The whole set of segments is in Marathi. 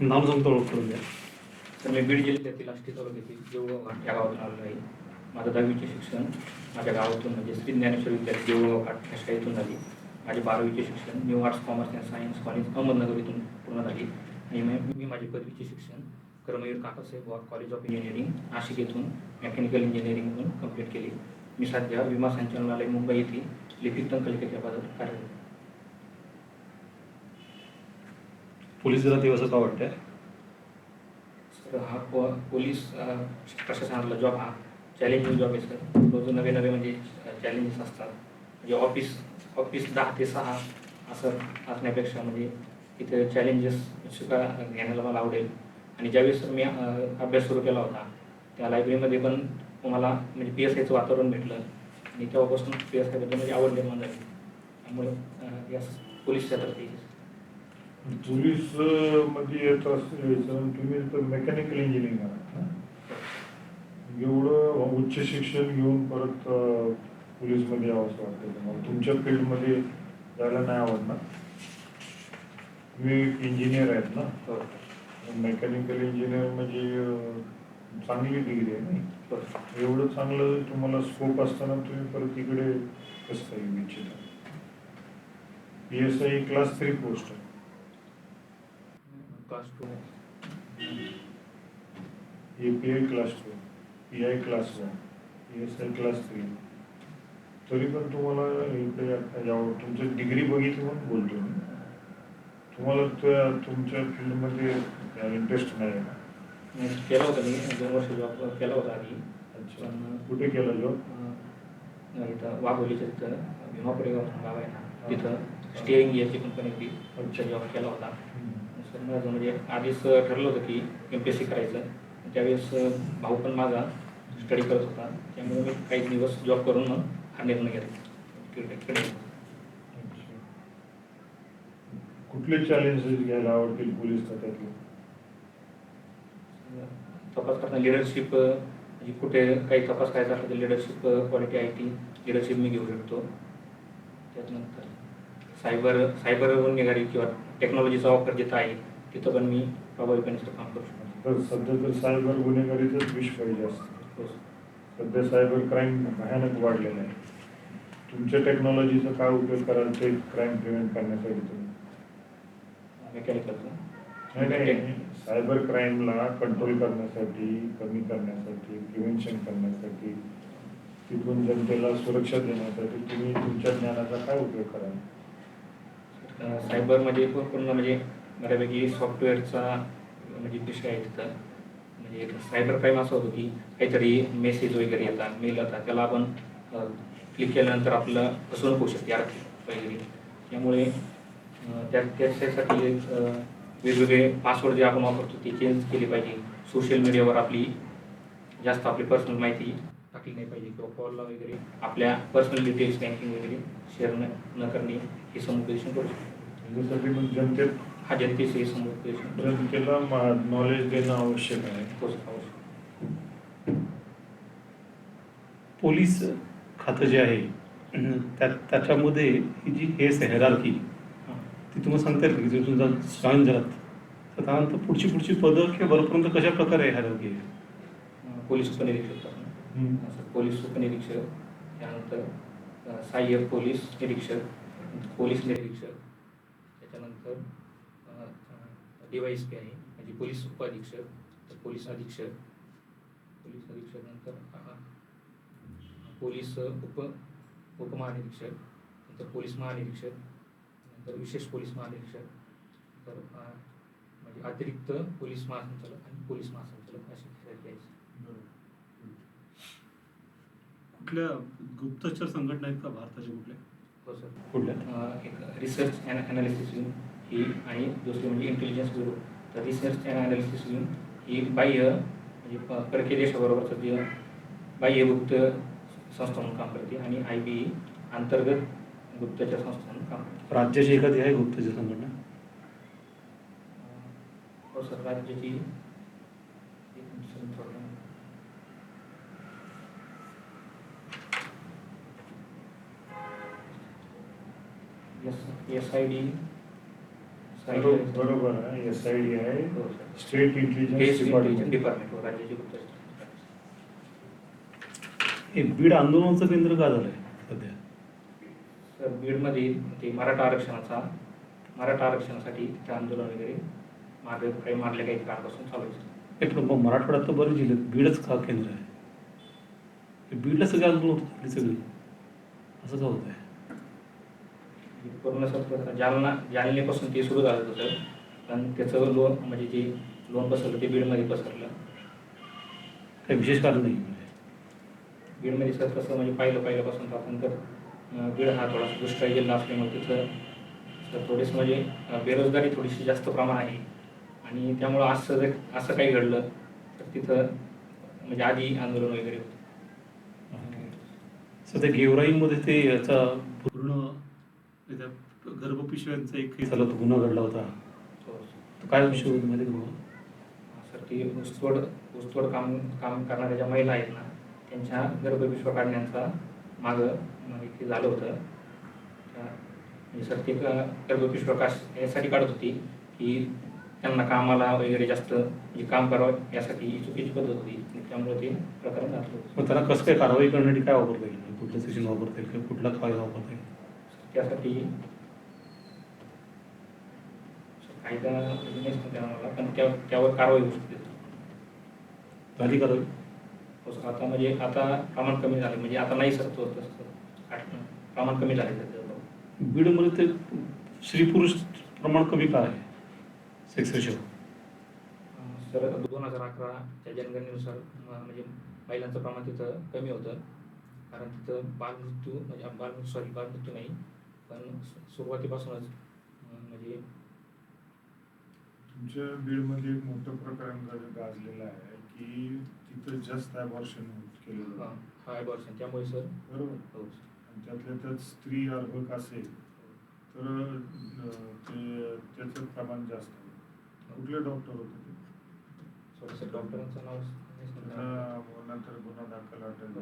नाव सांगतो ओळख करून द्या. तर मी बीड जिल्ह्यातील आष्टी तालुक्यातील देऊळगाव या गावातून आलेलो आहे. माझं दहावीचे शिक्षण माझ्या गावातून म्हणजे श्री ज्ञानेश्वर विद्यालय देऊळगाव घाट या शाळेतून झाली. माझे बारावीचे शिक्षण new arts commerce and science college Ahmednagar इथून पूर्ण झाली. आणि मी मी माझे पदवीचे शिक्षण Karmaveer Kakasaheb Wagh college of engineering Nashik येथून मेकॅनिकल इंजिनिअरिंगमधून कंप्लीट केली. मी सध्या विमा संचालनालय मुंबई येथे लिपिक टंकलिकेच्या पदात कार्यरत आहे. पोलीस दलात येऊ असं का वाटतंय? सर हा पो- पोलीस अ, प्रशासनातला जॉब हा चॅलेंजिंग जॉब आहे सर. रोज नवे नवे म्हणजे चॅलेंजेस असतात. म्हणजे ऑफिस ऑफिस दहा ते सहा असं असण्यापेक्षा म्हणजे इथे चॅलेंजेस शिका घेण्याला मला आवडेल. आणि ज्यावेळेस मी अ, अभ्यास सुरू केला होता त्या लायब्ररीमध्ये पण मला म्हणजे पी एस आयचं वातावरण भेटलं. आणि तेव्हापासून पी एस आयबद्दल म्हणजे आवड निर्माण झाली. त्यामुळे अ, या पोलीस क्षेत्रात यायची. पोलीसमध्ये म्हणजे येत असल्याचं तुम्ही तर मेकॅनिकल इंजिनिअरिंग आहात ना? एवढं उच्च शिक्षण घेऊन परत अं, पोलीसमध्ये यावं असं वाटतं तुम्हाला. तुमच्या फील्डमध्ये जायला नाही आवडणार तुम्ही इंजिनियर आहेत ना? मेकॅनिकल इंजिनियर म्हणजे चांगली डिग्री आहे नाही? एवढं चांगलं तुम्हाला स्कोप असताना तुम्ही परत इकडे कसं येऊ इच्छिता? P S I class three post आहे class two A P I class two P I class one P S I class three तरी पण तुम्हाला इकडे तुमचं डिग्री बघितली म्हणून बोलतो मी. तुम्हाला त्या तुमच्या फील्डमध्ये इंटरेस्ट नाही आहे का? मी केला होता मी. दोन वर्ष जॉब केला होता आधी. अच्छा. कुठे केला जॉब इथं वाघोलीच्या तिथं भीमापुरी गाव गाव आहे ना तिथं. स्टिअरिंग गिअरची कंपनी होती अच्छा. जॉब केला होता. सर माझं म्हणजे आधीच ठरलं होतं की एम पी एस सी करायचं. त्यावेळेस भाऊ पण माझा स्टडी करत होता. त्यामुळे मी काही दिवस जॉब करून मग हा निर्णय घेतला. कुठले चॅलेंजेस घ्यायला आवडतील पोलीस खात्यातले तपास करताना लिडरशिप म्हणजे कुठे काही तपास करायचा असला तर लिडरशिप क्वालिटी आहे ती लिडरशिप मी घेऊ शकतो. त्याच्यानंतर सायबर सायबर गुन्हेगारी किंवा टेक्नॉलॉजीचा वापर जिथं आहे तिथं पण मी प्रभावीपणे काम करू शकतो. तर सध्या तर सायबर गुन्हेगारीचंच विष पाहिजे असतं. हो. सध्या सायबर क्राईम भयानक वाढलेलं आहे. तुमच्या टेक्नॉलॉजीचा काय उपयोग कराल ते क्राईम प्रिव्हेंट करण्यासाठी तुम्ही? मेकॅनिकलचं नाही नाही सायबर क्राईमला कंट्रोल करण्यासाठी कमी करण्यासाठी प्रिव्हेन्शन करण्यासाठी तिथून जनतेला सुरक्षा देण्यासाठी तुम्ही तुमच्या ज्ञानाचा काय उपयोग कराल? सायबरमध्ये पूर्ण म्हणजे बऱ्यापैकी सॉफ्टवेअरचा म्हणजे विषय आहे तिथं. म्हणजे सायबर क्राईम असं होतं की काहीतरी मेसेज वगैरे येतात मेल येतात. त्याला आपण क्लिक केल्यानंतर आपलं फसवणूक होऊ शकते आर्थिक वगैरे. त्यामुळे त्या त्याच्यासाठी एक, वेगवेगळे पासवर्ड जे आपण वापरतो ते चेंज केले पाहिजे. सोशल मीडियावर आपली जास्त आपली पर्सनल माहिती टाकली नाही पाहिजे किंवा कॉलला वगैरे आपल्या पर्सनल डिटेल्स बँकिंग वगैरे शेअर न न करणे हे समुपदेशन करू शकतो. त्याच्यासाठी मग जनतेत हा हे समुपदेशन जनतेला नॉलेज देणं आवश्यक आहे. पोलीस खातं जे आहे त्या त्याच्यामध्ये ही जी केस आहे हेरारकी ती तुम्हाला सांगता येईल का तुम्ही तुमचा जॉईन झालात तर त्यानंतर पुढची पुढची पदं किंवा वरपर्यंत कशा प्रकारे हेरारकी आहे? पोलीस उपनिरीक्षक पोलीस उपनिरीक्षक त्यानंतर सहाय्यक पोलीस निरीक्षक पोलीस निरीक्षक त्याच्यानंतर डी वाय एस पी आहे. म्हणजे पोलीस उपअधीक्षक तर पोलीस अधीक्षक. पोलीस अधीक्षक नंतर पोलीस उप उपमहानिरीक्षक नंतर पोलीस महानिरीक्षक नंतर विशेष पोलीस महानिरीक्षक तर म्हणजे अतिरिक्त पोलीस महासंचालक आणि पोलीस महासंचालक अशी आहे कुठल्या गुप्तचर संघटना आहेत का भारताच्या कुठल्या? हो सर. कुठल्या? एक रिसर्च अँड अनालिसिस ही आणि दुसरी म्हणजे इंटेलिजन्स ब्युरो तर रिसर्च अँड अनालिसिस ही बाह्य म्हणजे परकीय देशाबरोबरचं जे बाह्य गुप्त संस्था म्हणून काम करते आणि आय बी अंतर्गत गुप्तचर संस्था म्हणून काम करते. राज्याची एखादी आहे गुप्तचर संघटना? हो सर राज्याची एस आय डी बरो- बरोबर आहे एस आय डी आहे. हो. सर स्टेट हे इंटेलिजन्स डिपार्टमेंट डिपार्टमेंट व राज्याची गुप्तचर हे बीड आंदोलनाचं केंद्र का झालंय सध्या? सर बीडमध्ये ते मराठा आरक्षणाचा मराठा आरक्षणासाठी तिथे आंदोलन वगैरे मागे काही मारले काही काळापासून चालू आहे? सर. हे मराठवाड्यात तर बरेच जिल्हे आहेत. बीडच का केंद्र आहे? हे बीडला सगळे आंदोलन होत सगळी. असं का होत आहे पूर्ण जालना जालनेपासून ते सुरू झालं होतं. पण त्याचं लोन म्हणजे जे लोन बसवलं ते बीडमध्ये पसरलं. काही विशेष कारण नाही म्हणजे? बीडमध्ये सर कसं म्हणजे पाहिलं पहिल्यापासून तर आपण तर बीड हा थोडासा दुष्काळी जिल्हा असल्यामुळे तिथं सर थोडीसं म्हणजे बेरोजगारी थोडीशी जास्त प्रमाण आहे. आणि त्यामुळं असं जर असं काही घडलं. तर तिथं म्हणजे आधी आंदोलन वगैरे होतं. सध्या गेवराईमध्ये ते याचा पूर्ण त्याच्या गर्भपिशव्यांचा एक हे झाला होता गुन्हा घडला होता. तो काय विषय होता माहिती तुम्हाला? सर ती ऊसतोड ऊसतोड काम काम करणाऱ्या ज्या महिला आहेत ना त्यांच्या गर्भपिशव्या काढण्याचा मागं म्हणजे ते झालं होतं. त्या- म्हणजे सर ते ग- गर्भपिशव्या काश यासाठी काढत होती की त्यांना कामाला वगैरे जास्त म्हणजे काम करावं यासाठी ही चुकीची पद्धत होती. आणि त्यामुळे ते प्रकरण घातलं होतं मग त्यांना कसं काय कारवाई करण्यासाठी काय वापरता येईल? कुठलं सेशन वापरता येईल? किंवा कुठला कायदा वापरता येईल? त्यासाठी कायदा म्हणजे नाही सांगता मला पण त्या त्यावर कारवाई होऊ शकते. झाली कारवाई हो आता म्हणजे आता प्रमाण कमी झाले म्हणजे आता नाही सर तो तसं आठ- प्रमाण कमी झाले सध्या बीडमध्ये ते स्त्री पुरुष प्रमाण कमी का आहे? सेक्स रेशो सर दोन हजार अकराच्या जनगणनेनुसार म्हणजे महिलांचं प्रमाण तिथं कमी होतं कारण तिथं बालमृत्यू म्हणजे बाल सॉरी बालमृत्यू नाही पण सुरुवातीपासूनच म्हणजे तुमच्या बीडमध्ये एक मोठं प्रकरण गाजलेलं आहे की तिथं जास्त ॲबॉर्शन केलं हा, जातं हा ॲबॉर्शन त्यामुळे सर बरोबर. हो. आणि त्यातल्या त्यात स्त्री अर्भक असेल तर ते त्याचं प्रमाण जास्त आहे. कुठले डॉक्टर होते ते? सॉरी सर डॉक्टरांचं नाव नंतर गुन्हा दाखल झाली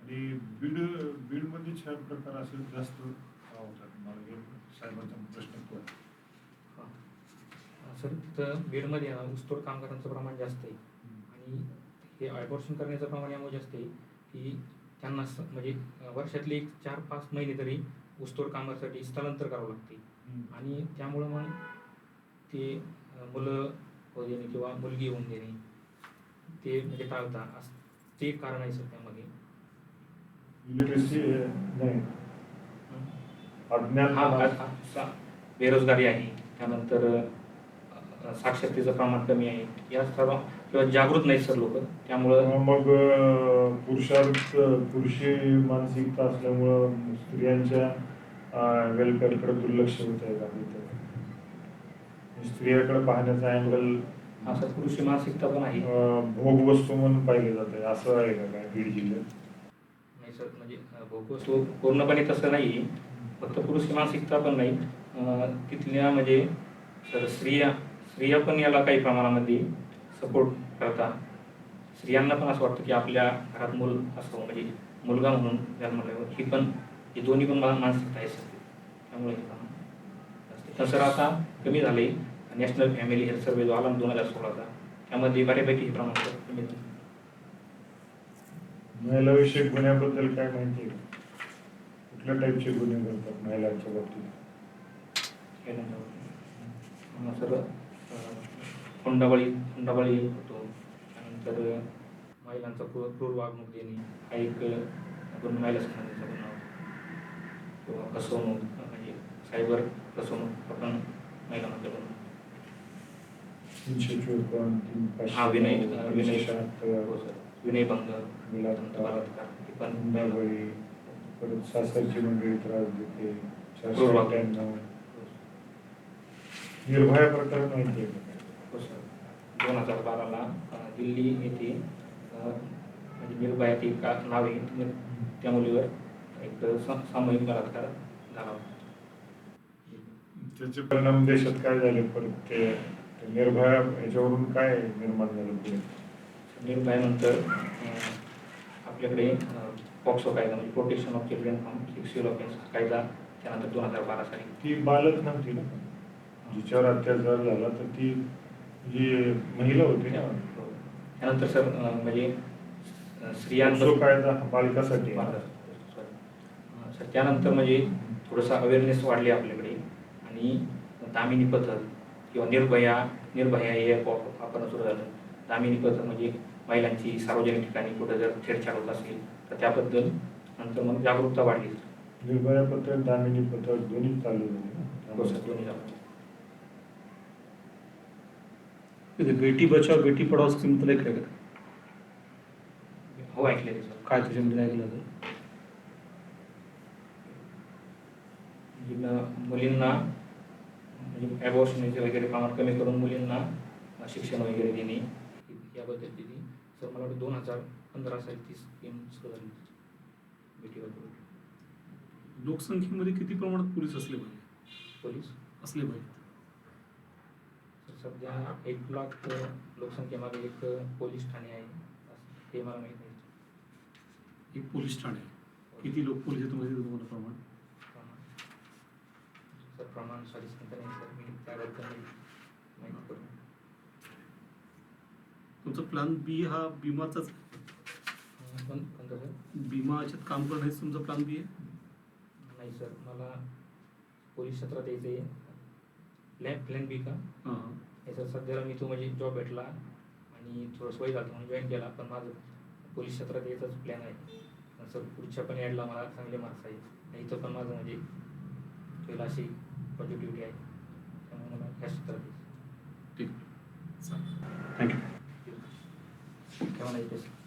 आणि बीड बीडमध्ये छान प्रकार असे जास्त होतात मला हे साहेबांचा प्रश्न पडतो हा. सर तिथं बीडमध्ये ऊसतोड कामगारांचं प्रमाण जास्त आहे. आणि हे ॲबॉर्शन करण्याचं प्रमाण यामुळे जास्त आहे की त्यांना म्हणजे वर्षातले एक चार पाच महिने तरी ऊसतोड कामासाठी स्थलांतर करावं लागते. आणि त्यामुळं मग ते मुलं होऊ देणे किंवा मुलगी होऊन देणे ते म्हणजे टाळता. असं ते कारण आहे सर त्यामध्ये इलिटरसी नाही. अज्ञान हा बेरोजगारी आहे. त्यानंतर साक्षरतेचं प्रमाण कमी आहे. या सर्व किंवा जागृत नाहीत सर लोक. त्यामुळं मग पुरुषार्थ पुरुषी मानसिकता असल्यामुळं स्त्रियांच्या वेलफेअरकडे दुर्लक्ष होत आहे स्त्रियाकडे पाहण्याचा अँगल सर पुरुषी मानसिकता पण आहे. भोग वस्तू म्हणून पाहिले जाते असं आहे का काय बीड जिल्ह्यात? नाही सर म्हणजे अं, भोगवस्तू पूर्णपणे तसं नाही फक्त पुरुष मानसिकता पण नाही. तिथल्या म्हणजे तर स्त्रिया स्त्रिया पण याला काही प्रमाणामध्ये सपोर्ट करतात. स्त्रियांना पण असं वाटतं की आपल्या घरात मूल असं म्हणजे मुलगा म्हणून जन्मल्यावर ही पण ही दोन्ही पण मला मानसिकता आहे सर. त्यामुळे हे प्रमाण सर आता कमी झाले. नॅशनल फॅमिली हेल्थ सर्वे जो आला दोन हजार सोळाचा त्यामध्ये बऱ्यापैकी हे प्रमाण कमी झालं. महिलाविषयक गुन्ह्याबद्दल काय माहिती आहे? कुठल्या टाईपचे गुन्हे करतात महिलांच्या बाबतीत? सर हुंडाबळी हुंडाबळी एक होतो त्यानंतर महिलांचा क्रूर क्रूर वागणूक देणे. हा एक गुन्हा महिला संबंधीचा गुन्हा होतो. किंवा फसवणूक म्हणजे सायबर फसवणूक आपण महिलांमध्ये गुन्हा तीनशे चोपन्न तीन हा विनय विनय. हो सर. विनयभंग हे पण हुंडाबळी परत सासरची मंडळी त्रास देते चारशे. अठ्ठ्याण्णव निर्भया प्रकरण माहिती आहे का? हो दोन हजार बाराला दिल्ली येथे अं, म्हणजे निर्भया ती का नाव आहे नि- त्या मुलीवर एक सा- सामूहिक बलात्कार झाला होता. त्याचे परिणाम देशात काय झाले? परत ते ते निर्भया याच्यावरून काय निर्माण झालं पुढे? निर्भयानंतर अं, आपल्याकडे पॉक्सो कायदा म्हणजे protection of children from sexual offence कायदा त्यानंतर दोन हजार बारा साली. ती बालक नव्हती ना? जिच्यावर अत्याचार झाला तर ती जी महिला होती ना? त्यानंतर सर म्हणजे जो कायदा हा बालकासाठी सर त्यानंतर म्हणजे थोडंसं अवेअरनेस वाढली आपल्याकडे. आणि दामिनी पथक किंवा निर्भया निर्भया हे वापरणं सुरू झालं. दामिनी पथक म्हणजे महिलांची सार्वजनिक ठिकाणी कुठं जर छेडछाड होत असेल तर त्याबद्दल नंतर मग जागरूकता वाढली. निर्भया पथक दामिनी पथक दोन्ही चालू झाले हो सर दोन्ही बेटी बचाव बेटी पढाव स्कीम तुला ऐकलं का? हो ऐकलेले सर. काय त्याच्यामध्ये ऐकलं होतं? मुलींना म्हणजे ॲबॉर्शनचे वगैरे प्रमाण कमी करून मुलींना शिक्षण वगैरे देणे याबद्दल दिली सर मला वाटतं दोन हजार पंधरा साली ती स्कीम सुरू झाली बेटी बचाव लोकसंख्येमध्ये किती प्रमाणात पोलीस असले पाहिजे? पोलीस? असले पाहिजे सध्या एक लाख लोकसंख्येमागे एक पोलीस ठाणे आहे. हे मला माहीत नाही. एक पोलीस ठाणे. किती लोक पोलीस आहेत माहिती तुम्हाला प्रमाण? प्रमाण? सर प्रमाण साडेसंत नाही सर. मी त्याबद्दल माहिती करून तुमचा प्लॅन बी हा बिमाचाच पण कोणतं सर बिमा याच्यात काम करणं हेच तुमचा प्लॅन बी आहे? नाही सर मला पोलीस क्षेत्रात यायचं आहे प्लॅन प्लॅन बी का? हां. नाही सर सध्याला मी तो म्हणजे जॉब भेटला आणि थोडं सोयी झालं म्हणून जॉईन केला पण माझं पोलीस क्षेत्रात यायचाच प्लॅन आहे. पण सर पुढच्या पण ॲडला मला चांगले मार्क्स आहे आणि इथं पण माझं म्हणजे पहिला अशी पॉझिटिव्हिटी आहे. त्यामुळे मला ह्या क्षेत्रात यायचं. ठीक. चालेल थँक्यू ではでし。